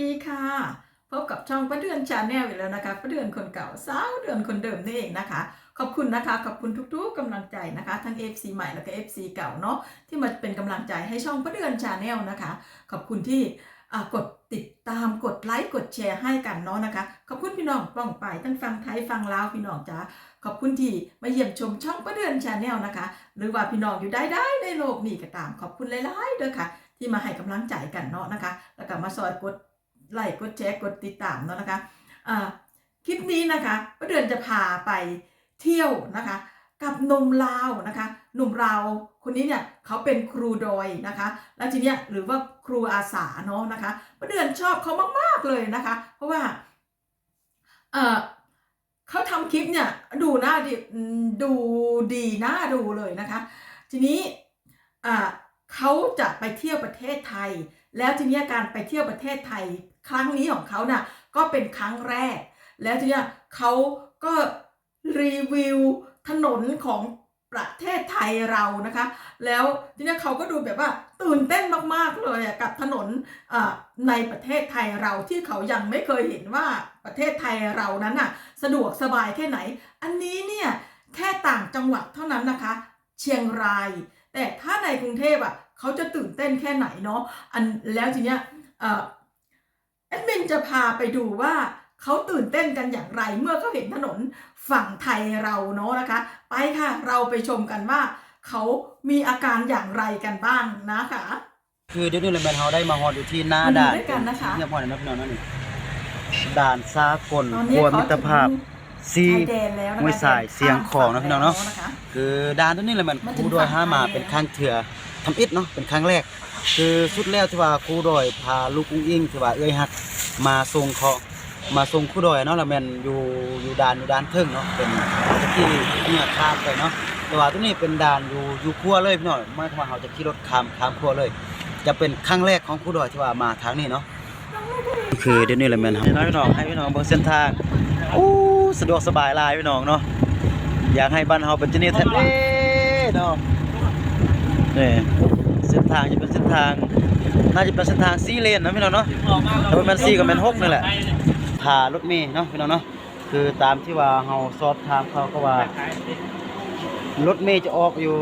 ดีค่ะ พบกับช่องป้าเดือนชาแนลอีกแล้วนะคะป้าเดือนคนเก่าสาวเดือนคนเดิมนี่เองนะคะ ขอบคุณนะคะ ขอบคุณทุกๆกำลังใจนะคะ ทั้ง FC ใหม่แล้วก็ FC เก่าเนาะที่มาเป็นกำลังใจให้ช่องป้าเดือนชาแนลนะคะ ขอบคุณที่กดติดตามกดไลค์กดแชร์ให้กันเนาะนะคะ ขอบคุณพี่น้องป้องไปทั้งฟังไทยฟังลาวพี่น้องจ้าขอบคุณที่มาเยี่ยมชมช่องป้าเดือนชาแนลนะคะ หรือว่าพี่น้องอยู่ได้ได้ในโลกนี้ก็ตาม ขอบคุณหลายๆเด้อค่ะ ที่มาให้กำลังใจกันเนาะนะคะ แล้วก็มาซอยกด ไลค์กดแชร์กดติดตามเนาะนะคะคลิปนี้นะคะป้าเดือนจะพาไปเที่ยวนะคะ กับหนุ่มลาวนะคะหนุ่มลาวคนนี้เนี่ยเขาเป็นครูดอยนะคะ แล้วทีเนี้ยหรือว่าครูอาสาเนาะนะคะป้าเดือนชอบเขามากๆเลยนะคะ เพราะว่าเออเขาทำคลิปเนี่ยดูน่าดีดูดีน่าดูเลยนะคะ ทีนี้เขาจะไปเที่ยวประเทศไทย แล้วทีนี้การไปเที่ยวประเทศไทย ครั้งนี้ของเขาน่ะก็เป็นครั้งแรก แล้วทีเนี้ยเขาก็รีวิวถนนของประเทศไทยเรานะคะ แล้วทีเนี้ยเขาก็ดูแบบว่าตื่นเต้นมากๆเลยกับถนนในประเทศไทยเราที่เขายังไม่เคยเห็นว่าประเทศไทยเรานั้นน่ะสะดวกสบายแค่ไหน อันนี้เนี่ยแค่ต่างจังหวัดเท่านั้นนะคะ เชียงราย แต่ถ้าในกรุงเทพอะเขาจะตื่นเต้นแค่ไหนเนาะอันแล้วทีเนี้ย ดมินจะพาไปดูว่าเขาตื่นเต้นกันอย่างไร เมื่อเขาเห็นถนนฝั่งไทยเราเนาะนะคะ ไปค่ะเราไปชมกันว่า เขามีอาการอย่างไรกันบ้างนะคะ คือเดี๋ยวนี้เลยแมนเฮาได้มาฮอดอยู่ที่หน้ามาดูด่านด้วยกันนะคะ เงียบฮอดนะพี่น้องนั่นนี่ด่านสากลตอนคนี้รัวเขามิตรภาพถึงซีชายแดนแล้วนะคะห้วยทรายเสียงของนะพี่น้องเนาะ ข้มฝั่งคือด่านตัวนี้เลยมันมาคถึรูงดอยฝั่งห้ามาไทย เป็นครั้งเถื่อทำอิฐเนาะเป็นครั้งแรก คือสุดแล้วที่ว่าครูดอยพาลูกอุ้งอิงที่ว่าเอ้ยฮักมาส่งเขามาส่งครูดอยเนาะล้วแมนอยู่อยู่ด่านอยู่ด่านเทิงเนาะเป็นที่เนี่ยข้ามไปเนาะแต่ว่าตัวนี้เป็นด่านอยู่อยู่ครัวเลยพี่น้องไม่ว่าเราจะขี่รถข้ามข้ามครัวเลย จะเป็นครั้งแรกของครูดอยที่ว่ามาทางนี้เนาะคือเดี๋ยวนี้แหละแมนครับพี่น้องให้พี่น้องเบิ่งเส้นทางโอ้สะดวกสบายลายพี่น้องเนาะอยากให้บ้านเฮาเป็นที่นี่แท้เด้เนาะนี่ ส้นทางจะเป็นเส้นทาง น่าจะเป็นเส้นทาง4เลนนะพี่น้องเนาะแต่ว่าแม่น4กับแม่น6นี่แหละผ่ารถเมล์เนาะพี่น้องเนาะคือตามที่ว่าเฮาสอบถามเขาก็ว่ารถเมล์จะออกอยู่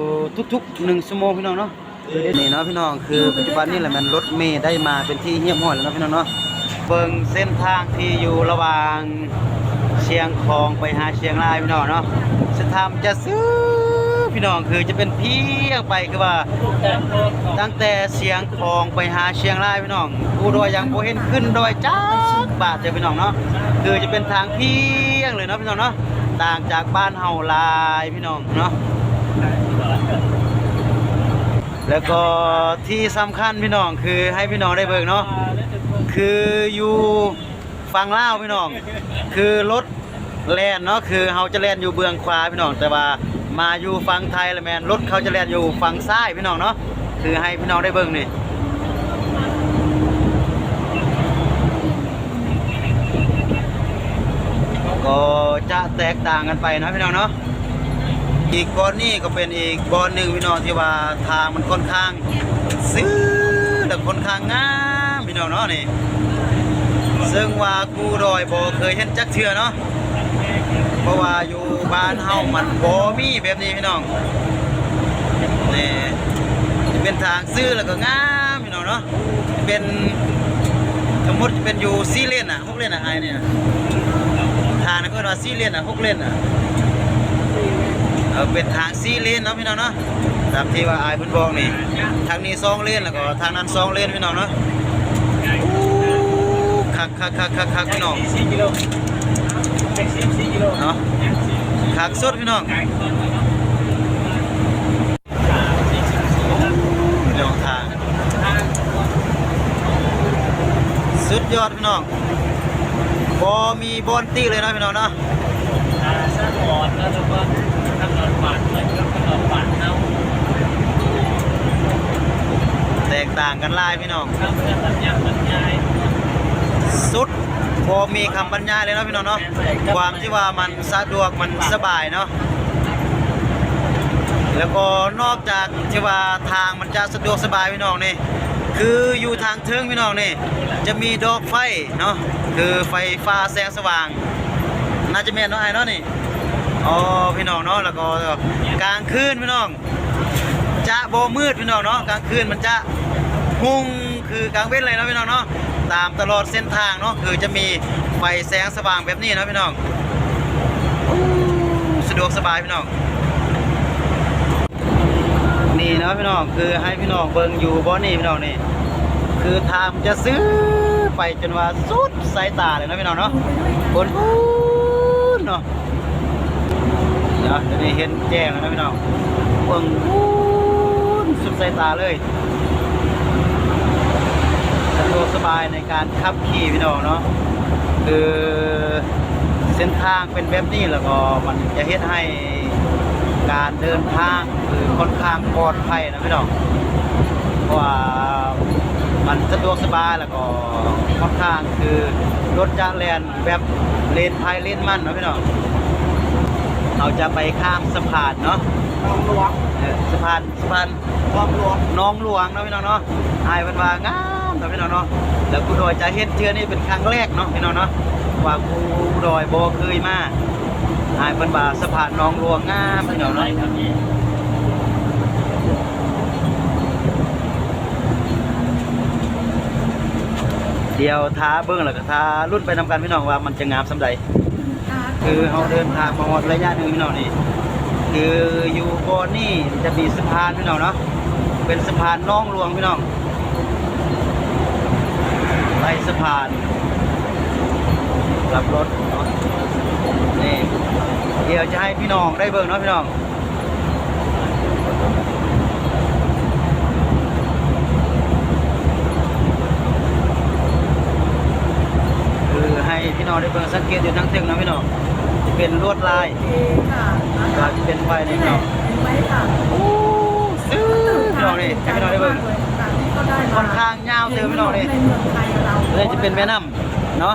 ทุกๆ1ชั่วโมงพี่น้องเนาะคือเดี๋ยวนี้เนาะพี่น้องคือปัจจุบันนี่แหละแมันรถเมล์ได้มาเป็นที่เงียบห้อยแล้วเนาะพี่น้องเนาะเบิ่งเส้นทางที่อยู่ระหว่างเชียงของไปหาเชียงรายพี่น้องเนาะเส้นทางมันจะซื้อ พี่น้องคือจะเป็นเพียงไปคือว่า ตั้งแต่เชียงของไปหาเชียงรายพี่น้องผู้ดอยยังโบเห็นขึ้นดอยจักบาทเด้อพี่น้องเนาะคือจะเป็นทางเพียงเลยเนาะพี่น้องเนาะต่างจากบ้านเฮาลายพี่น้องเนาะแล้วก็ที่สำคัญพี่น้องคือให้พี่น้องได้เบิ่งเนาะคืออยู่ฝั่งลาพี่น้อง คือรถแลนเนาะคือเขาจะแลนอยู่เบื้องขวาพี่น้องแต่ว่า มาอยู่ฝั่งไทยละแมนรถเขาจะแล่นอยู่ฝั่งซ้ายพี่น้องเนาะคือให้พี่น้องได้เบิ่งนี่ก็จะแตกต่างกันไปนะพี่น้องเนาะอีกบอนนี่ก็เป็นอีกบอนหนึ่งพี่น้องที่ว่าทางมันค่อนข้างซื้อและค่อนข้างงามพี่น้องเนาะนี่ซึ่งว่ากูดอยบ่เคยเห็นจักเทือเนาะ เพราะว่าอยู่บ้านเฮามันบ่มีแบบนี้พี่น้องนี่เป็นทางซื้อแล้วก็งามพี่น้องเนาะเป็นสมมติเป็นอยู่4เลนอะ6เลนอะไอเนี่ยทางนั้นก็ว่า4เลนอะ6เลนอะเออเป็นทาง4เลนเนาะพี่น้องเนาะตามที่ว่าไอเพิ่นบอกนี่ทางนี้2เลนแล้วก็ทางนั้น2เลนพี่น้องเนาะคักคักคักคักคักพี่น้อง เนาะคักสดพี่น้องพี่องทาง สุดยอดพี่น้องบอมีบอนตี้เลยนะพี่น้องเนาะสร้างบอร์ดแล้วก็ทำนอนบัตรแล้วก็ทำนอนบัตรเอาแตกต่างกันลายพี่น้องสุด บอมีคำบรรยายเลยเนาะพี่น้องเนาะความที่ว่ามันสะดวกมันสบายเนาะแล้วก็นอกจากที่ว่าทางมันจะสะดวกสบายพี่น้องนี่คืออยู่ทางเทิงพี่น้องนี่จะมีดอกไฟเนาะคือไฟฟ้าแสงสว่าง น่าจะแม่นเนาะไอ้เนาะนี่อ๋อพี่น้องเนาะแล้วก็กลางคืนพี่น้อง จะโบมืดพี่น้องเนาะกลางคืนมันจะหุ่งคือกลางเว้นเลยเนาะพี่น้องเนาะ ตามตลอดเส้นทางเนาะคือจะมีไฟแสงสว่างแบบนี้นะพี่น้องสะดวกสบายพี่น้องนี่เนาะพี่น้องคือให้พี่น้องเบิ่งอยู่บ่นี่พี่น้องนี่คือทางจะซื้อไปจนว่าสุดสายตาเลยนะพี่น้องเนาะบนพูนเนาะเดี๋ยวจะได้เห็นแจ้งแล้วนะพี่น้องเบิ่งพูนสุดสายตาเลยะดวกสบายในการขับขี่พี่น้องเนาะคือเส้นทางเป็นแบบนี้แล้วก็มันจะเฮ็ดให้การเดินทางคือค่อนข้างปลอดภัยนะพี่น้องเพราะว่ามันสะดวกสบายแล้วก็ค่อนข้างคือรถจะแลนแบบเลนไทยเลนมั่นนะพี่น้องเราจะไปข้ามสะพานเนาะ น้องหลวงสะพานสะพานน้องหลวงน้องหลวงเนาะพี่น้องเนาะอายเป็นว่างามเนาะพี่น้องเนาะแล้วกูดอยจะเฮ็ดเทื่อนี่เป็นครั้งแรกเนาะพี่น้องเนาะว่ากูดอยบ่เคยมาอายเป็นว่าสะพานน้องหลวงงามพี่น้องอะไรเนาะครับพี่เดี๋ยวท้าเบิ้งแล้วก็ท้ารุ่นไปนำกันพี่น้องว่ามันจะงามสำใดคือเราเดินทางมาหมดระยะหนึ่งพี่น้องนี่ คืออยู่บนนี่จะมีสะพานพี่น้องเนาะเป็นสะพานน้องหลวงพี่น้องไล่สะพานรับรถเนาะนี่เดี๋ยวจะให้พี่น้องได้เบิ่งเนาะพี่น้องคือให้พี่น้องได้เบิ่งสังเกตอยู่ทั้งเทิงนะพี่น้อง จะเป็นลวดลายโอเคค่ะก็จะเป็นไฟนี่พี่น้องเห็นไหมค่ะโอ้ซื้อพี่น้องนี่ให้พี่น้องได้เบิ่งการที่เขาได้มาค่อนข้างยาวเติมพี่น้องนี่ในเมืองไทยเราเลยจะเป็นแม่น้ำเนาะ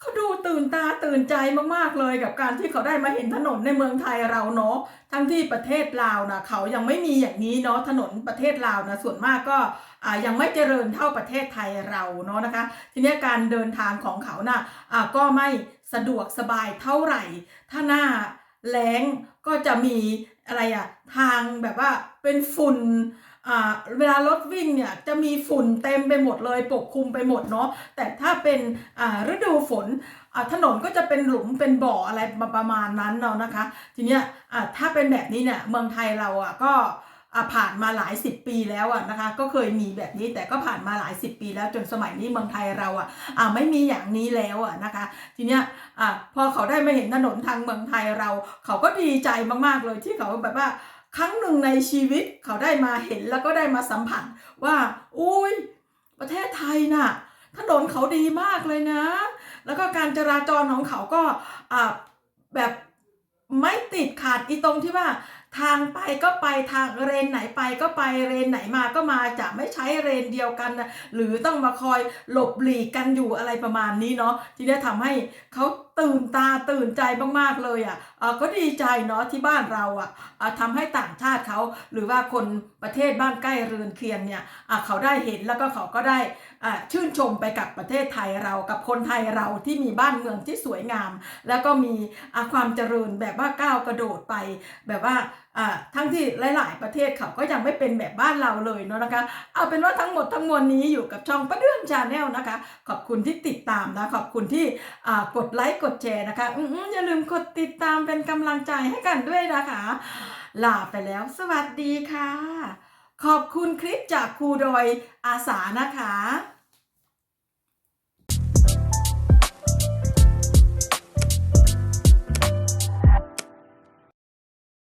เขาดูตื่นตาตื่นใจมากๆเลยกับการที่เขาได้มาเห็นถนนในเมืองไทยเราเนาะทั้งที่ประเทศลาวนะเขายังไม่มีอย่างนี้เนาะถนนประเทศลาวนะส่วนมากก็อ่า ยังไม่เจริญเท่าประเทศไทยเราเนาะนะคะ ทีนี้การเดินทางของเขาน่ะอ่าก็ไม่สะดวกสบายเท่าไหร่ ถ้าหน้าแล้งก็จะมีอะไรอะทางแบบว่าเป็นฝุ่นเวลารถวิ่งเนี่ยจะมีฝุ่นเต็มไปหมดเลยปกคลุมไปหมดเนาะแต่ถ้าเป็นฤดูฝนถนนก็จะเป็นหลุมเป็นบ่ออะไรประมาณนั้นเนาะนะคะ ทีเนี้ยถ้าเป็นแบบนี้เนี่ยเมืองไทยเราอะก็ ผ่านมาหลายสิบปีแล้วอะนะคะ ก็เคยมีแบบนี้แต่ก็ผ่านมาหลายสิบปีแล้วจนสมัยนี้เมืองไทยเราอะอ่าไม่มีอย่างนี้แล้วอะนะคะ ทีเนี้ยอะพอเขาได้มาเห็นถนนทางเมืองไทยเรา เขาก็ดีใจมากๆเลยที่เขาแบบว่าครั้งหนึ่งในชีวิตเขาได้มาเห็นแล้วก็ได้มาสัมผัสว่าอุ้ยประเทศไทยน่ะถนนเขาดีมากเลยนะ แล้วก็การจราจรของเขาก็อ่าแบบไม่ติดขาดอีตรงที่ว่า ทางไปก็ไปทางเรนไหนไปก็ไปเรนไหนมาก็มาจะไม่ใช้เรนเดียวกันนะหรือต้องมาคอยหลบหลีกกันอยู่อะไรประมาณนี้เนาะทีนี้ทำให้เขาตื่นตาตื่นใจมากๆเลยอะเอะก็ดีใจเนาะที่บ้านเราอะอะทำให้ต่างชาติเขาหรือว่าคนประเทศบ้านใกล้เรือนเคียงเนี่ยอะเขาได้เห็นแล้วก็เขาก็ได้ชื่นชมไปกับประเทศไทยเรากับคนไทยเราที่มีบ้านเมืองที่สวยงาม แล้วก็มีความเจริญแบบว่าก้าวกระโดดไปแบบว่า ทั้งที่หลาย ๆ ประเทศเขาก็ยังไม่เป็นแบบบ้านเราเลยเนาะนะคะ เอาเป็นว่าทั้งหมดทั้งมวลนี้อยู่กับช่องประเรื่องชาแนลนะคะ ขอบคุณที่ติดตามนะ ขอบคุณที่กดไลค์กดแชร์นะคะอืมๆอย่าลืมกดติดตามเป็นกำลังใจให้กันด้วยนะคะ ลาไปแล้ว สวัสดีค่ะ ขอบคุณคลิปจากครูโดยอาสานะคะ